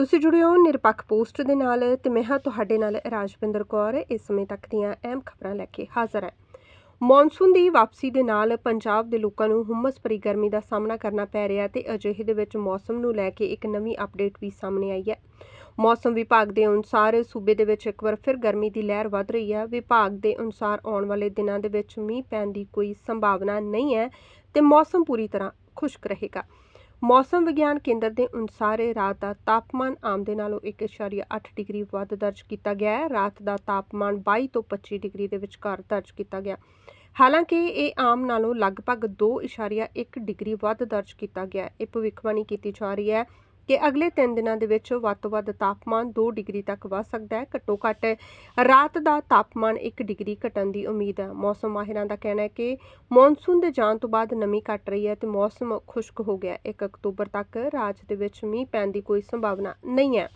ਤੁਸੀਂ ਜੁੜੇ ਹੋ ਨਿਰਪੱਖ ਪੋਸਟ ਦੇ ਨਾਲ ਤੇ ਮੈਂ ਹਾਂ ਤੁਹਾਡੇ ਨਾਲ ਰਾਜਵਿੰਦਰ ਕੌਰ, ਇਸ ਸਮੇਂ ਤੱਕ ਦੀਆਂ ਅਹਿਮ ਖਬਰਾਂ ਲੈ ਕੇ ਹਾਜ਼ਰ ਹਾਂ। ਮੌਨਸੂਨ ਦੀ ਵਾਪਸੀ ਦੇ ਨਾਲ ਪੰਜਾਬ ਦੇ ਲੋਕਾਂ ਨੂੰ ਹੁਮਸ ਭਰੀ ਗਰਮੀ ਦਾ ਸਾਹਮਣਾ ਕਰਨਾ ਪੈ ਰਿਹਾ ਤੇ ਅਜਿਹੇ ਦੇ ਵਿੱਚ ਮੌਸਮ ਨੂੰ ਲੈ ਕੇ ਇੱਕ ਨਵੀਂ ਅਪਡੇਟ ਵੀ ਸਾਹਮਣੇ ਆਈ ਹੈ। ਮੌਸਮ ਵਿਭਾਗ ਦੇ ਅਨੁਸਾਰ ਸੂਬੇ ਦੇ ਵਿੱਚ ਇੱਕ ਵਾਰ ਫਿਰ ਗਰਮੀ ਦੀ ਲਹਿਰ ਵੱਧ ਰਹੀ ਹੈ। ਵਿਭਾਗ ਦੇ ਅਨੁਸਾਰ ਆਉਣ ਵਾਲੇ ਦਿਨਾਂ ਦੇ ਵਿੱਚ ਮੀਂਹ ਪੈਣ ਦੀ ਕੋਈ ਸੰਭਾਵਨਾ ਨਹੀਂ ਹੈ ਤੇ ਮੌਸਮ ਪੂਰੀ ਤਰ੍ਹਾਂ ਖੁਸ਼ਕ ਰਹੇਗਾ। ਮੌਸਮ ਵਿਗਿਆਨ ਕੇਂਦਰ ਦੇ ਅਨੁਸਾਰ ਇਹ ਰਾਤ ਦਾ ਤਾਪਮਾਨ ਆਮ ਦੇ ਨਾਲੋਂ 1.8 ਡਿਗਰੀ ਵੱਧ ਦਰਜ ਕੀਤਾ ਗਿਆ ਹੈ। ਰਾਤ ਦਾ ਤਾਪਮਾਨ 22 ਤੋਂ 25 ਡਿਗਰੀ ਦੇ ਵਿਚਕਾਰ ਦਰਜ ਕੀਤਾ ਗਿਆ। ਹਾਲਾਂਕਿ ਇਹ ਆਮ ਨਾਲੋਂ ਲਗਭਗ 2.1 ਡਿਗਰੀ ਵੱਧ ਦਰਜ ਕੀਤਾ ਗਿਆ ਹੈ। ਇਹ ਭਵਿੱਖਬਾਣੀ ਕੀਤੀ ਜਾ ਰਹੀ ਹੈ। ਕਿ ਅਗਲੇ 3 ਦਿਨਾਂ ਦੇ ਵਿੱਚ ਵੱਧ ਤੋਂ ਵੱਧ ਤਾਪਮਾਨ 2 ਡਿਗਰੀ ਤੱਕ ਵੱਧ ਸਕਦਾ ਹੈ। ਘੱਟੋ ਘੱਟ ਰਾਤ ਦਾ ਤਾਪਮਾਨ 1 ਡਿਗਰੀ ਘਟਣ ਦੀ ਉਮੀਦ ਹੈ। ਮੌਸਮ ਮਾਹਿਰਾਂ ਦਾ ਕਹਿਣਾ ਹੈ ਕਿ ਮੌਨਸੂਨ ਦੇ ਜਾਣ ਤੋਂ ਬਾਅਦ ਨਮੀ ਘਟ ਰਹੀ ਹੈ ਤੇ ਮੌਸਮ ਖੁਸ਼ਕ ਹੋ ਗਿਆ 1 ਅਕਤੂਬਰ ਤੱਕ ਰਾਜ ਦੇ ਵਿੱਚ ਮੀਂਹ ਪੈਣ ਦੀ ਕੋਈ ਸੰਭਾਵਨਾ ਨਹੀਂ ਹੈ।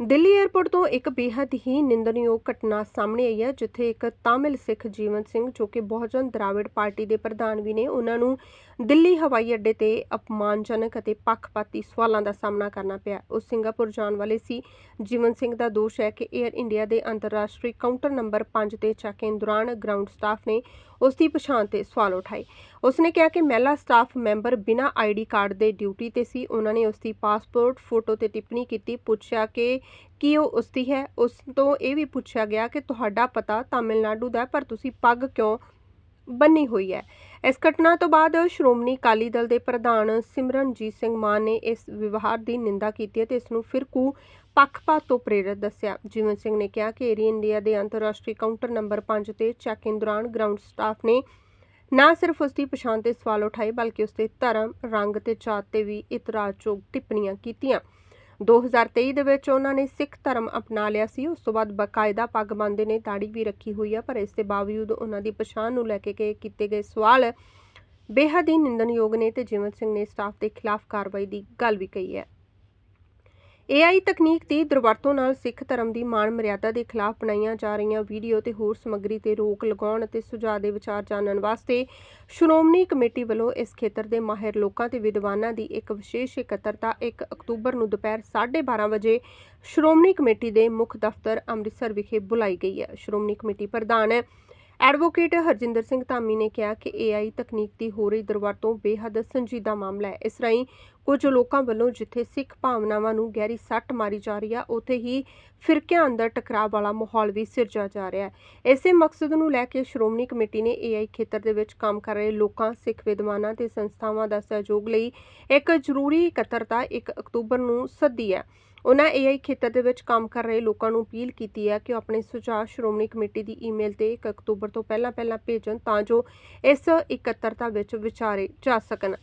ਦਿੱਲੀ 에ਅਰਪੋਰਟ ਤੋਂ ਇੱਕ ਬੇहद ਹੀ ਨਿੰਦਣਯੋਗ ਘਟਨਾ ਸਾਹਮਣੇ ਆਈ ਹੈ, ਜਿੱਥੇ ਇੱਕ ਤਾਮਿਲ ਸਿੱਖ ਜੀਵਨ ਸਿੰਘ ਜੋ ਕਿ ਬਹੁਜਨ ਦਰਾਵਿੜ ਪਾਰਟੀ ਦੇ ਪ੍ਰਧਾਨ ਵੀ ਨੇ, ਉਹਨਾਂ ਨੂੰ ਦਿੱਲੀ ਹਵਾਈ ਅੱਡੇ ਤੇ ਅਪਮਾਨਜਨਕ ਅਤੇ ਪੱਖਪਾਤੀ ਸਵਾਲਾਂ ਦਾ ਸਾਹਮਣਾ ਕਰਨਾ ਪਿਆ। ਉਹ ਸਿੰਗਾਪੁਰ ਜਾਣ ਵਾਲੇ ਸੀ। ਜੀਵਨ ਸਿੰਘ ਦਾ ਦੋਸ਼ ਹੈ ਕਿ 에ਅਰ ਇੰਡੀਆ ਦੇ ਅੰਤਰਰਾਸ਼ਟਰੀ ਕਾਊਂਟਰ ਨੰਬਰ 5 ਤੇ ਚੈੱਕ-ਇਨ ਦੌਰਾਨ ਗਰਾਊਂਡ ਸਟਾਫ ਨੇ ਉਸ ਦੀ ਪਛਾਣ ਤੇ ਸਵਾਲ ਉਠਾਏ। ਉਸਨੇ ਕਿਹਾ ਕਿ ਮਹਿਲਾ ਸਟਾਫ ਮੈਂਬਰ ਬਿਨਾਂ ਆਈਡੀ ਕਾਰਡ ਦੇ ਡਿਊਟੀ ਤੇ ਸੀ। ਉਹਨਾਂ ਨੇ ਉਸ ਦੀ ਪਾਸਪੋਰਟ, ਫੋਟੋ ਤੇ ਟਿੱਪਣੀ ਕੀਤੀ। ਪੁੱਛਿਆ ਕਿ ਕੀ ਉਹ ਉਸ ਦੀ ਹੈ? ਉਸ ਤੋਂ ਇਹ ਵੀ ਪੁੱਛਿਆ ਗਿਆ ਕਿ ਤੁਹਾਡਾ ਪਤਾ ਤਾਮਿਲਨਾਡੂ ਦਾ ਪਰ ਤੁਸੀਂ ਪੱਗ ਕਿਉਂ ਬੰਨੀ ਹੋਈ ਹੈ? ਇਸ ਘਟਨਾ ਤੋਂ ਬਾਅਦ ਸ਼੍ਰੋਮਣੀ ਅਕਾਲੀ ਦਲ ਦੇ ਪ੍ਰਧਾਨ ਸਿਮਰਨਜੀਤ ਸਿੰਘ ਮਾਨ ਨੇ ਇਸ ਵਿਵਹਾਰ ਦੀ ਨਿੰਦਾ ਕੀਤੀ ਅਤੇ ਇਸ ਨੂੰ ਫਿਰਕੂ ਪੱਖਪਾਤ ਤੋਂ ਪ੍ਰੇਰਿਤ ਦੱਸਿਆ। ਜੀਵਨ ਸਿੰਘ ਨੇ ਕਿਹਾ ਕਿ ਏਅਰ ਇੰਡੀਆ ਦੇ ਅੰਤਰਰਾਸ਼ਟਰੀ ਕਾਊਂਟਰ ਨੰਬਰ ਪੰਜ ਤੇ ਚੈੱਕ-ਇਨ ਦੌਰਾਨ ਗਰਾਊਂਡ ਸਟਾਫ ਨੇ ਨਾ ਸਿਰਫ ਉਸ ਦੀ ਪਛਾਣ ਤੇ ਸਵਾਲ ਉਠਾਏ, ਬਲਕਿ ਉਸ ਦੇ ਧਰਮ, ਰੰਗ ਤੇ ਜਾਤ ਤੇ ਵੀ ਇਤਰਾਜ਼ਯੋਗ ਟਿੱਪਣੀਆਂ ਕੀਤੀਆਂ। 2023 ਦੇ ਵਿੱਚ ਉਹਨਾਂ ਨੇ ਸਿੱਖ ਧਰਮ ਅਪਣਾ ਲਿਆ ਸੀ। ਉਸ ਤੋਂ ਬਾਅਦ ਬਕਾਇਦਾ ਪੱਗ ਬੰਨ੍ਹਦੇ ਨੇ ਦਾੜੀ ਵੀ ਰੱਖੀ ਹੋਈ ਆ, ਪਰ ਇਸ ਦੇ ਬਾਵਜੂਦ ਉਹਨਾਂ ਦੀ ਪਛਾਣ ਨੂੰ ਲੈ ਕੇ ਕਿ- ਕੀਤੇ ਗਏ ਸਵਾਲ ਬੇਹੱਦ ਹੀ ਨਿੰਦਣਯੋਗ ਨੇ ਤੇ ਜੀਵਨ ਸਿੰਘ ਨੇ ਸਟਾਫ ਦੇ ਖਿਲਾਫ ਕਾਰਵਾਈ ਦੀ ਗੱਲ ਵੀ ਕਹੀ ਹੈ। AI ਤਕਨੀਕ ਦੀ ਦੁਰਵਰਤੋਂ ਨਾਲ ਸਿੱਖ ਧਰਮ ਦੀ ਮਾਣ ਮਰਿਆਦਾ ਦੇ ਖਿਲਾਫ ਬਣਾਈਆਂ ਜਾ ਰਹੀਆਂ ਵੀਡੀਓ ਤੇ ਹੋਰ ਸਮੱਗਰੀ ਤੇ ਰੋਕ ਲਗਾਉਣ ਅਤੇ ਸੁਝਾਅ ਦੇ ਵਿਚਾਰ ਜਾਣਨ ਵਾਸਤੇ ਸ਼੍ਰੋਮਣੀ ਕਮੇਟੀ ਵੱਲੋਂ ਇਸ ਖੇਤਰ ਦੇ ਮਾਹਿਰ ਲੋਕਾਂ ਤੇ ਵਿਦਵਾਨਾਂ ਦੀ ਇੱਕ ਵਿਸ਼ੇਸ਼ ਇਕੱਤਰਤਾ 1 ਅਕਤੂਬਰ ਨੂੰ ਦੁਪਹਿਰ 12:30 ਵਜੇ ਸ਼੍ਰੋਮਣੀ ਕਮੇਟੀ ਦੇ ਮੁੱਖ ਦਫ਼ਤਰ ਅੰਮ੍ਰਿਤਸਰ ਵਿਖੇ ਬੁਲਾਈ ਗਈ ਹੈ। ਸ਼੍ਰੋਮਣੀ ਕਮੇਟੀ ਪ੍ਰਧਾਨ ਐਡਵੋਕੇਟ ਹਰਜਿੰਦਰ ਸਿੰਘ ਧਾਮੀ ਨੇ ਕਿਹਾ ਕਿ AI ਤਕਨੀਕ ਦੀ ਹੋ ਰਹੀ ਦੁਰਵਰਤੋਂ ਬੇਹੱਦ ਸੰਜੀਦਾ ਮਾਮਲਾ ਹੈ। ਇਸ ਰਾਹੀਂ ਕੁਝ ਲੋਕਾਂ ਵੱਲੋਂ ਜਿੱਥੇ ਸਿੱਖ ਭਾਵਨਾਵਾਂ ਨੂੰ ਗਹਿਰੀ ਸੱਟ ਮਾਰੀ ਜਾ ਰਹੀ ਹੈ ਉੱਥੇ ਹੀ ਫਿਰਕਿਆਂ ਅੰਦਰ ਟਕਰਾਅ ਵਾਲਾ ਮਾਹੌਲ ਵੀ ਸਿਰਜਿਆ ਜਾ ਰਿਹਾ ਹੈ। ਇਸੇ ਮਕਸਦ ਨੂੰ ਲੈ ਕੇ ਸ਼੍ਰੋਮਣੀ ਕਮੇਟੀ ਨੇ AI ਖੇਤਰ ਦੇ ਵਿੱਚ ਕੰਮ ਕਰ ਰਹੇ ਲੋਕਾਂ, ਸਿੱਖ ਵਿਦਵਾਨਾਂ ਤੇ ਸੰਸਥਾਵਾਂ ਦਾ ਸਹਿਯੋਗ ਲਈ ਇੱਕ ਜ਼ਰੂਰੀ ਇਕੱਤਰਤਾ 1 ਅਕਤੂਬਰ ਨੂੰ ਸੱਦੀ ਹੈ। ਉਹਨਾਂ AI ਖੇਤਰ ਦੇ ਵਿੱਚ ਕੰਮ ਕਰ ਰਹੇ ਲੋਕਾਂ ਨੂੰ ਅਪੀਲ ਕੀਤੀ ਹੈ ਕਿ ਉਹ ਆਪਣੇ ਸੁਝਾਅ ਸ਼੍ਰੋਮਣੀ ਕਮੇਟੀ ਦੀ ਈਮੇਲ ਤੇ 1 ਅਕਤੂਬਰ ਤੋਂ ਪਹਿਲਾਂ ਪਹਿਲਾਂ ਭੇਜਣ ਤਾਂ ਜੋ ਇਸ ਇਕੱਤਰਤਾ ਵਿੱਚ ਵਿਚਾਰੇ ਜਾ ਸਕਣ।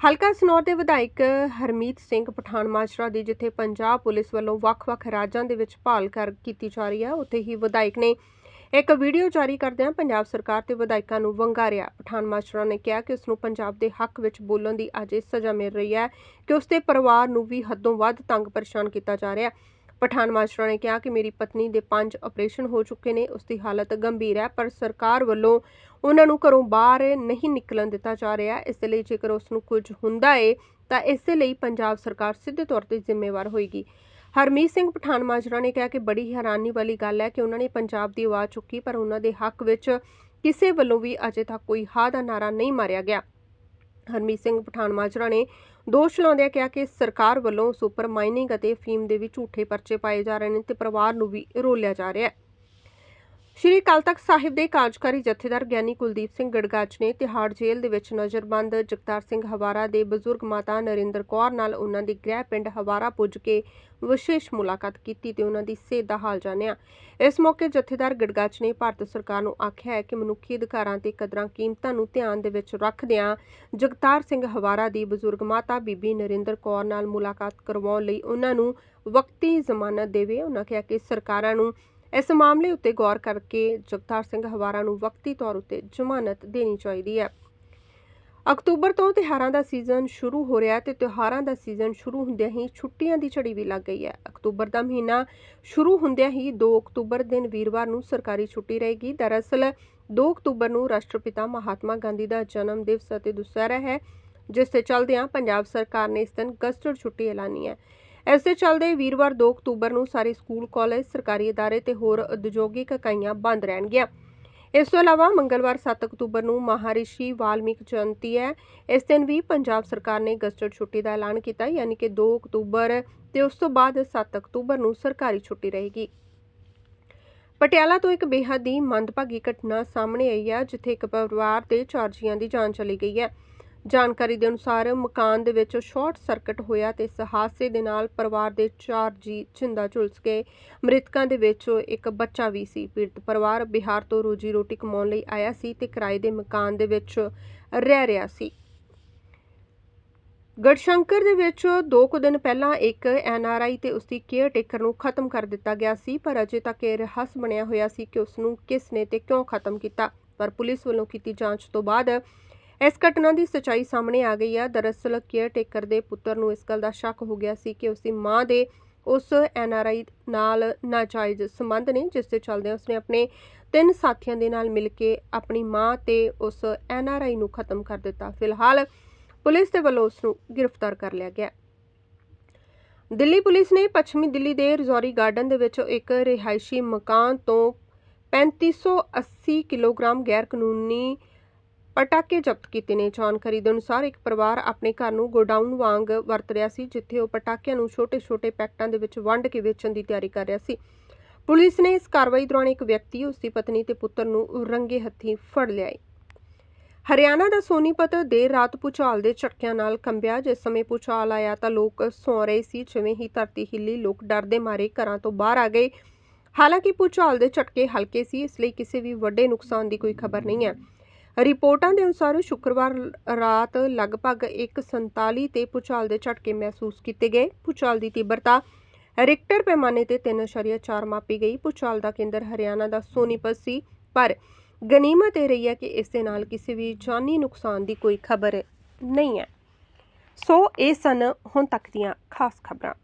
ਹਲਕਾ ਸਨੌਰ ਦੇ ਵਿਧਾਇਕ ਹਰਮੀਤ ਸਿੰਘ ਪਠਾਨ ਮਾਜਰਾ ਦੀ ਜਿੱਥੇ ਪੰਜਾਬ ਪੁਲਿਸ ਵੱਲੋਂ ਵੱਖ-ਵੱਖ ਰਾਜਾਂ ਦੇ ਵਿੱਚ ਭਾਲ ਕਰ, ਕੀਤੀ ਜਾ ਰਹੀ ਹੈ, ਉੱਥੇ ਹੀ ਵਿਧਾਇਕ ਨੇ ਇੱਕ ਵੀਡੀਓ ਜਾਰੀ ਕਰਦਿਆਂ ਪੰਜਾਬ ਸਰਕਾਰ ਤੇ ਵਿਧਾਇਕਾਂ ਨੂੰ ਵੰਗਾਰਿਆ। ਪਠਾਨ ਮਾਜਰਾ ਨੇ ਕਿਹਾ ਕਿ ਉਸ ਨੂੰ ਪੰਜਾਬ ਦੇ ਹੱਕ ਵਿੱਚ ਬੋਲਣ ਦੀ ਅਜੇ ਸਜ਼ਾ ਮਿਲ ਰਹੀ ਹੈ ਕਿ ਉਸ ਦੇ ਪਰਿਵਾਰ ਨੂੰ ਵੀ ਹੱਦੋਂ ਵੱਧ ਤੰਗ ਪਰੇਸ਼ਾਨ ਕੀਤਾ ਜਾ ਰਿਹਾ ਹੈ। ਪਠਾਨ ਮਾਜਰਾ ਨੇ ਕਿਹਾ ਕਿ ਮੇਰੀ ਪਤਨੀ ਦੇ ਪੰਜ ਆਪਰੇਸ਼ਨ ਹੋ ਚੁੱਕੇ ਨੇ ਉਸ ਦੀ ਹਾਲਤ ਗੰਭੀਰ ਹੈ, ਪਰ ਸਰਕਾਰ ਵੱਲੋਂ ਉਹਨਾਂ ਨੂੰ ਘਰੋਂ ਬਾਹਰ ਨਹੀਂ ਨਿਕਲਣ ਦਿੱਤਾ ਜਾ ਰਿਹਾ ਇਸ ਲਈ ਜੇਕਰ ਉਸ ਨੂੰ ਕੁਝ ਹੁੰਦਾ ਏ, ਤਾਂ ਇਸੇ ਲਈ ਪੰਜਾਬ ਸਰਕਾਰ ਸਿੱਧੇ ਤੌਰ ਤੇ ਜ਼ਿੰਮੇਵਾਰ ਹੋਏਗੀ। ਹਰਮੀਤ ਸਿੰਘ ਪਠਾਨ ਮਾਜਰਾ ਨੇ ਕਿਹਾ ਕਿ ਬੜੀ ਹੈਰਾਨੀ ਵਾਲੀ ਗੱਲ ਹੈ ਕਿ ਉਹਨਾਂ ਨੇ ਪੰਜਾਬ ਦੀ ਆਵਾਜ਼ ਚੁੱਕੀ, ਪਰ ਉਹਨਾਂ ਦੇ ਹੱਕ ਵਿੱਚ ਕਿਸੇ ਵੱਲੋਂ ਵੀ ਅਜੇ ਤੱਕ ਕੋਈ ਹਾਂ ਦਾ ਨਾਰਾ ਨਹੀਂ ਮਾਰਿਆ ਗਿਆ। ਹਰਮੀਤ ਸਿੰਘ ਪਠਾਨ ਮਾਜਰਾ ਨੇ ਦੋਸ਼ ਲਾਉਂਦਿਆਂ ਕਿਹਾ ਕਿ ਸਰਕਾਰ ਵੱਲੋਂ ਸੁਪਰ ਮਾਈਨਿੰਗ ਅਤੇ ਫੀਮ ਦੇ ਵੀ ਝੂਠੇ ਪਰਚੇ ਪਾਏ ਜਾ ਰਹੇ ਨੇ ਤੇ ਪਰਿਵਾਰ ਨੂੰ ਵੀ ਰੋਲਿਆ ਜਾ ਰਿਹਾ ਹੈ। ਸ਼੍ਰੀ ਅਕਾਲ ਤਖਤ ਸਾਹਿਬ ਦੇ ਕਾਰਜਕਾਰੀ ਜਥੇਦਾਰ ਗਿਆਨੀ ਕੁਲਦੀਪ ਸਿੰਘ ਗੜਗਾਚ ਨੇ ਤਿਹਾੜ ਜੇਲ੍ਹ ਦੇ ਵਿੱਚ ਨਜ਼ਰਬੰਦ ਜਗਤਾਰ ਸਿੰਘ ਹਵਾਰਾ ਦੇ ਬਜ਼ੁਰਗ ਮਾਤਾ ਨਰਿੰਦਰ ਕੌਰ ਨਾਲ ਉਹਨਾਂ ਦੇ ਗ੍ਰਹਿ ਪਿੰਡ ਹਵਾਰਾ ਪੁੱਜ ਕੇ ਵਿਸ਼ੇਸ਼ ਮੁਲਾਕਾਤ ਕੀਤੀ ਤੇ ਉਹਨਾਂ ਦੀ ਸਿਹਤ ਦਾ ਹਾਲ ਜਾਣਿਆ। ਇਸ ਮੌਕੇ ਜਥੇਦਾਰ ਗੜਗਾਚ ਨੇ ਭਾਰਤ ਸਰਕਾਰ ਨੂੰ ਆਖਿਆ ਹੈ ਕਿ ਮਨੁੱਖੀ ਅਧਿਕਾਰਾਂ ਤੇ ਕਦਰਾਂ ਕੀਮਤਾਂ ਨੂੰ ਧਿਆਨ ਦੇ ਵਿੱਚ ਰੱਖਦਿਆਂ ਜਗਤਾਰ ਸਿੰਘ ਹਵਾਰਾ ਦੀ ਬਜ਼ੁਰਗ ਮਾਤਾ ਬੀਬੀ ਨਰਿੰਦਰ ਕੌਰ ਨਾਲ ਮੁਲਾਕਾਤ ਕਰਵਾਉਣ ਲਈ ਉਹਨਾਂ ਨੂੰ ਵਕਤੀ ਜ਼ਮਾਨਤ ਦੇਵੇ। ਉਹਨਾਂ ਕਿਹਾ ਕਿ ਸਰਕਾਰਾਂ ਨੂੰ ਇਸ ਮਾਮਲੇ ਉੱਤੇ ਗੌਰ ਕਰਕੇ ਜਗਤਾਰ ਸਿੰਘ ਹਵਾਰਾ ਨੂੰ ਵਕਤੀ ਤੌਰ ਉੱਤੇ ਜ਼ਮਾਨਤ ਦੇਣੀ ਚਾਹੀਦੀ ਹੈ। ਅਕਤੂਬਰ ਤੋਂ ਤਿਉਹਾਰਾਂ ਦਾ ਸੀਜ਼ਨ ਸ਼ੁਰੂ ਹੋ ਰਿਹਾ ਤੇ ਤਿਉਹਾਰਾਂ ਦਾ ਸੀਜ਼ਨ ਸ਼ੁਰੂ ਹੁੰਦਿਆਂ ਹੀ ਛੁੱਟੀਆਂ ਦੀ ਝੜੀ ਵੀ ਲੱਗ ਗਈ ਹੈ। ਅਕਤੂਬਰ ਦਾ ਮਹੀਨਾ ਸ਼ੁਰੂ ਹੁੰਦਿਆਂ ਹੀ 2 ਅਕਤੂਬਰ ਦਿਨ ਵੀਰਵਾਰ ਨੂੰ ਸਰਕਾਰੀ ਛੁੱਟੀ ਰਹੇਗੀ। ਦਰਅਸਲ 2 ਅਕਤੂਬਰ ਨੂੰ ਰਾਸ਼ਟਰਪਿਤਾ ਮਹਾਤਮਾ ਗਾਂਧੀ ਦਾ ਜਨਮ ਦਿਵਸ ਅਤੇ ਦੁਸਹਿਰਾ ਹੈ, ਜਿਸ ਦੇ ਚਲਦਿਆਂ ਪੰਜਾਬ ਸਰਕਾਰ ਨੇ ਇਸ ਦਿਨ ਗਸਟਰ ਛੁੱਟੀ ਐਲਾਨੀ ਹੈ। ਇਸ ਦੇ ਚਲਦੇ ਵੀਰਵਾਰ 2 ਅਕਤੂਬਰ ਨੂੰ ਸਾਰੇ ਸਕੂਲ, ਕਾਲਜ, ਸਰਕਾਰੀ ਅਦਾਰੇ ਤੇ ਹੋਰ ਉਦਯੋਗਿਕ ਇਕਾਈਆਂ ਬੰਦ ਰਹਿਣਗੀਆਂ। ਇਸ ਤੋਂ ਇਲਾਵਾ ਮੰਗਲਵਾਰ 7 ਅਕਤੂਬਰ ਨੂੰ ਮਹਾਰਿਸ਼ੀ ਵਾਲਮੀਕ ਜਯੰਤੀ ਹੈ। ਇਸ ਦਿਨ ਵੀ ਪੰਜਾਬ ਸਰਕਾਰ ਨੇ ਗਸਟਰ ਛੁੱਟੀ ਦਾ ਐਲਾਨ ਕੀਤਾ, ਯਾਨੀ ਕਿ 2 ਅਕਤੂਬਰ ਤੇ ਉਸ ਤੋਂ ਬਾਅਦ 7 ਅਕਤੂਬਰ ਨੂੰ ਸਰਕਾਰੀ ਛੁੱਟੀ ਰਹੇਗੀ। ਪਟਿਆਲਾ ਤੋਂ ਇੱਕ ਬੇਹੱਦ ਹੀ ਮੰਦਭਾਗੀ ਘਟਨਾ ਸਾਹਮਣੇ ਆਈ ਹੈ, ਜਿੱਥੇ ਇੱਕ ਪਰਿਵਾਰ ਦੇ ਚਾਰ ਜੀਆਂ ਦੀ ਜਾਨ ਚਲੀ ਗਈ ਹੈ। ਜਾਣਕਾਰੀ ਦੇ ਅਨੁਸਾਰ ਮਕਾਨ ਦੇ ਵਿੱਚ ਸ਼ਾਰਟ ਸਰਕਟ ਹੋਇਆ ਤੇ ਇਸ ਹਾਦਸੇ ਦੇ ਨਾਲ ਪਰਿਵਾਰ ਦੇ ਚਾਰ ਜੀ ਜਿੰਦਾ ਝੁਲਸ ਗਏ। ਮ੍ਰਿਤਕਾਂ ਦੇ ਵਿੱਚ ਇੱਕ ਬੱਚਾ ਵੀ ਸੀ। ਪੀੜਤ ਪਰਿਵਾਰ ਬਿਹਾਰ ਤੋਂ ਰੋਜੀ ਰੋਟੀ ਕਮਾਉਣ ਲਈ ਆਇਆ ਸੀ ਤੇ ਕਿਰਾਏ ਦੇ ਮਕਾਨ ਦੇ ਵਿੱਚ ਰਹਿ ਰਿਹਾ ਸੀ। ਗੜਸ਼ੰਕਰ ਦੇ ਵਿੱਚ ਦੋ ਕੁ ਦਿਨ ਪਹਿਲਾਂ ਇੱਕ ਐਨਆਰਆਈ ਤੇ ਉਸਦੀ ਕੇਅਰ ਟੇਕਰ ਨੂੰ ਖਤਮ ਕਰ ਦਿੱਤਾ ਗਿਆ ਸੀ, ਪਰ ਅਜੇ ਤੱਕ ਇਹ ਰਹੱਸ ਬਣਿਆ ਹੋਇਆ ਸੀ ਕਿ ਉਸ ਨੂੰ ਕਿਸ ਨੇ ਤੇ ਕਿਉਂ ਖਤਮ ਕੀਤਾ। ਪਰ ਪੁਲਿਸ ਵੱਲੋਂ ਕੀਤੀ ਜਾਂਚ ਤੋਂ ਬਾਅਦ ਇਸ ਘਟਨਾ ਦੀ ਸੱਚਾਈ ਸਾਹਮਣੇ ਆ ਗਈ ਹੈ ਦਰਅਸਲ ਕੇਅਰ ਟੇਕਰ ਦੇ ਪੁੱਤਰ ਨੂੰ ਇਸ ਗੱਲ ਦਾ ਸ਼ੱਕ ਹੋ ਗਿਆ ਸੀ ਕਿ ਉਸਦੀ ਮਾਂ ਦੇ ਉਸ ਐਨਆਰਆਈ ਨਾਲ ਨਾਜਾਇਜ਼ ਸੰਬੰਧ ਨੇ, ਜਿਸ ਦੇ ਚੱਲਦੇ ਉਸਨੇ ਆਪਣੇ ਤਿੰਨ ਸਾਥੀਆਂ ਦੇ ਨਾਲ ਮਿਲ ਕੇ ਆਪਣੀ ਮਾਂ ਤੇ ਉਸ ਐਨਆਰਆਈ ਨੂੰ ਖਤਮ ਕਰ ਦਿੱਤਾ। ਫਿਲਹਾਲ ਪੁਲਿਸ ਦੇ ਵੱਲੋਂ ਉਸ ਨੂੰ ਗ੍ਰਿਫਤਾਰ ਕਰ ਲਿਆ ਗਿਆ। ਦਿੱਲੀ ਪੁਲਿਸ ਨੇ ਪੱਛਮੀ ਦਿੱਲੀ ਦੇ ਰਜ਼ੌਰੀ ਗਾਰਡਨ ਦੇ ਵਿੱਚ ਇੱਕ ਰਿਹਾਇਸ਼ੀ ਮਕਾਨ ਤੋਂ 3580 ਕਿਲੋਗ੍ਰਾਮ ਗੈਰ ਕਾਨੂੰਨੀ ਪਟਾਕੇ ਜ਼ਬਤ ਕੀਤੇ ਨੇ। ਜਾਣਕਾਰੀ ਦੇ ਅਨੁਸਾਰ ਇੱਕ ਪਰਿਵਾਰ ਆਪਣੇ ਘਰ ਨੂੰ ਗੋਡਾਊਨ ਵਾਂਗ ਵਰਤ ਰਿਹਾ ਸੀ, ਜਿੱਥੇ ਉਹ ਪਟਾਕਿਆਂ ਨੂੰ ਛੋਟੇ-ਛੋਟੇ ਪੈਕਟਾਂ ਦੇ ਵਿੱਚ ਵੰਡ ਕੇ ਵੇਚਣ ਦੀ ਤਿਆਰੀ ਕਰ ਰਿਹਾ ਸੀ। ਪੁਲਿਸ ਨੇ ਇਸ ਕਾਰਵਾਈ ਦੌਰਾਨ ਇੱਕ ਵਿਅਕਤੀ, ਉਸ ਦੀ ਪਤਨੀ ਤੇ ਪੁੱਤਰ ਨੂੰ ਰੰਗੇ ਹੱਥੀਂ ਫੜ ਲਿਆ ਹਰਿਆਣਾ ਦਾ ਸੋਨੀਪਤ ਦੇਰ ਰਾਤ ਭੂਚਾਲ ਦੇ ਝਟਕਿਆਂ ਨਾਲ ਕੰਬਿਆ। ਜਿਸ ਸਮੇਂ ਭੂਚਾਲ ਆਇਆ ਤਾਂ ਲੋਕ ਸੌਂ ਰਹੇ ਸੀ। ਜਿਵੇਂ ਹੀ ਧਰਤੀ ਹਿੱਲੀ, ਲੋਕ ਡਰ ਦੇ ਮਾਰੇ ਘਰਾਂ ਤੋਂ ਬਾਹਰ ਆ ਗਏ। ਹਾਲਾਂਕਿ ਭੂਚਾਲ ਦੇ ਝਟਕੇ ਹਲਕੇ ਸੀ, ਇਸ ਲਈ ਕਿਸੇ ਵੀ ਵੱਡੇ ਨੁਕਸਾਨ ਦੀ ਕੋਈ ਖਬਰ ਨਹੀਂ ਹੈ। ਰਿਪੋਰਟਾਂ ਦੇ ਅਨੁਸਾਰ ਸ਼ੁੱਕਰਵਾਰ ਰਾਤ ਲਗਭਗ 1:47 ਤੇ ਭੂਚਾਲ ਦੇ ਝਟਕੇ ਮਹਿਸੂਸ ਕੀਤੇ ਗਏ। ਭੂਚਾਲ ਦੀ ਤੀਬਰਤਾ ਰਿਕਟਰ ਪੈਮਾਨੇ ਤੇ 3.4 ਮਾਪੀ ਗਈ। ਭੂਚਾਲ ਦਾ ਕੇਂਦਰ ਹਰਿਆਣਾ ਦਾ ਸੋਨੀਪਤ ਸੀ, ਪਰ ਗਨੀਮਤ ਇਹ ਰਹੀ ਹੈ ਕਿ ਇਸ ਦੇ ਨਾਲ ਕਿਸੇ ਵੀ ਜਾਨੀ ਨੁਕਸਾਨ ਦੀ ਕੋਈ ਖਬਰ ਨਹੀਂ ਹੈ। ਸੋ ਇਹ ਸਨ ਹੁਣ ਤੱਕ ਦੀਆਂ ਖਾਸ ਖਬਰਾਂ।